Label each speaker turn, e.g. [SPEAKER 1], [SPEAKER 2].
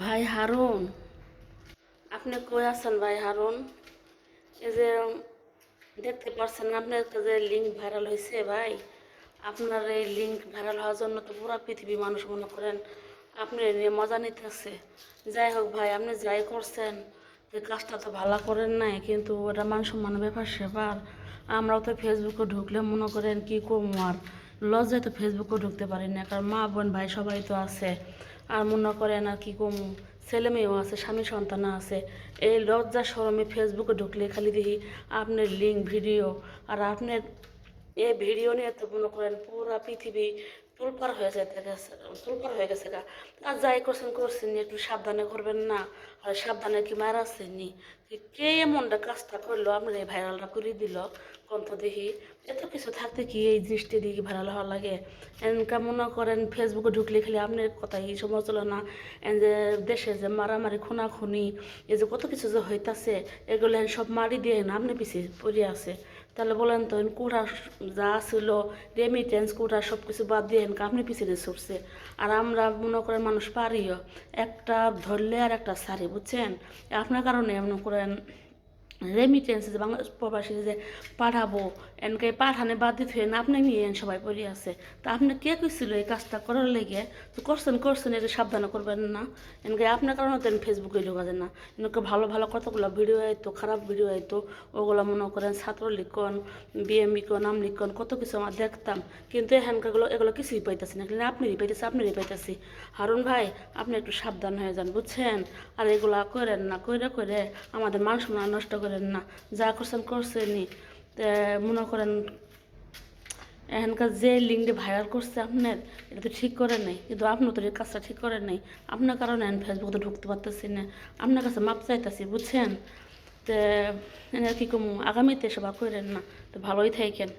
[SPEAKER 1] ভাই হারুন। আপনি কই আছেন ভাই হারুন? এই যে, দেখতে পাচ্ছেন আপনার যে লিঙ্ক ভাইরাল হয়েছে ভাই? আপনার এই লিঙ্ক ভাইরাল হওয়ার জন্য তো পুরো পৃথিবী মানুষ মনে করেন আপনি নিয়ে মজা নিতেছে। যাই হোক ভাই, আপনি যাই করছেন, যে কাজটা তো ভালো করেন নাই, কিন্তু ওটা মান সম্মান ব্যাপার সেবার। আমরাও তো ফেসবুকে ঢুকলে মনে করেন কি করব আর? লজ্জায় তো ফেসবুকে ঢুকতে পারি না, কারণ মা বোন ভাই সবাই তো আছে। আর মনে করেন আর কি কমু, ছেলে মেয়েও আছে, স্বামী সন্তান আছে। এই লজ্জা সরমে ফেসবুকে ঢুকলে খালি দেখি আপনার লিঙ্ক ভিডিও আর আপনার এই ভিডিও নিয়ে তো মনে করেন পুরা পৃথিবী তুলপার হয়ে যেতে গেছে তুলপার হয়ে গেছে গা। আর যাই করছেন করছেন নি, একটু সাবধানে করবেন না আর সাবধানে কি মারা আসেননি কে এমনটা কাজটা করল আপনার এই ভাইরালটা করে দিল কন্ত দেখি। এত কিছু থাকতে কি এই দৃষ্টি দিয়ে ভাইরাল হওয়া লাগে? এনকা মনে করেন ফেসবুকে ঢুকলে খালি আপনার কথা এই সমালোচনা এন যে দেশে যে মারামারি খুনাখুনি এই যে কত কিছু যে হইতাছে এগুলো সব মারি দিয়ে না আপনি পিছিয়ে পড়ে আছে। তাহলে বলেন তো কোটা যা ছিল রেমিটেন্স কুড়া সব কিছু বাদ দিয়ে আপনি পিছিয়ে সরছে আর আমরা মনে করেন মানুষ পারিও, একটা ধরলে আর একটা সারি বুঝছেন? আপনার কারণে মনে করেন রেমিটেন্স বাংলা প্রবাসী যে পাঠাবো এনকে পাঠানে দিতে হয় না আপনি নিয়ে সবাই পড়ে আছে তা আপনি কে কইছিল এই কাজটা করার লেগে তো করছেন করছেন এটা সাবধানে করবেন না এনকে আপনার কারণে তো ফেসবুকে ঢোকা যায় না এনকে ভালো ভালো কতগুলো ভিডিও আইতো খারাপ ভিডিও আইতো ওগুলো মনে করেন ছাত্র লিখন বিএম লিখন নাম লিখন কত কিছু আমার দেখতাম কিন্তু এখানকারগুলো এগুলো কিছুই পাইতেছি না কিন্তু আপনি পাইতেছি আপনি পাইতেছি হারুন ভাই আপনি একটু সাবধান হয়ে যান বুঝছেন আর এগুলা করেন না কইরে করে আমাদের মানুষ নষ্ট করেন না, যা করছেন করছেনই। মনে করেন, এখানকার যে লিঙ্কটি ভাইরাল করছে আপনার, এটা তো ঠিক করে নাই। কিন্তু আপনার তো এই কাজটা ঠিক করে নাই। আপনার কারণে আমি ফেসবুকে ঢুকতে পারতেছি না। আপনার কাছে মাপ চাইতেছি, বুঝছেন? তো কি কম, আগামীতে সবা করেন না। তো ভালোই থাকেন।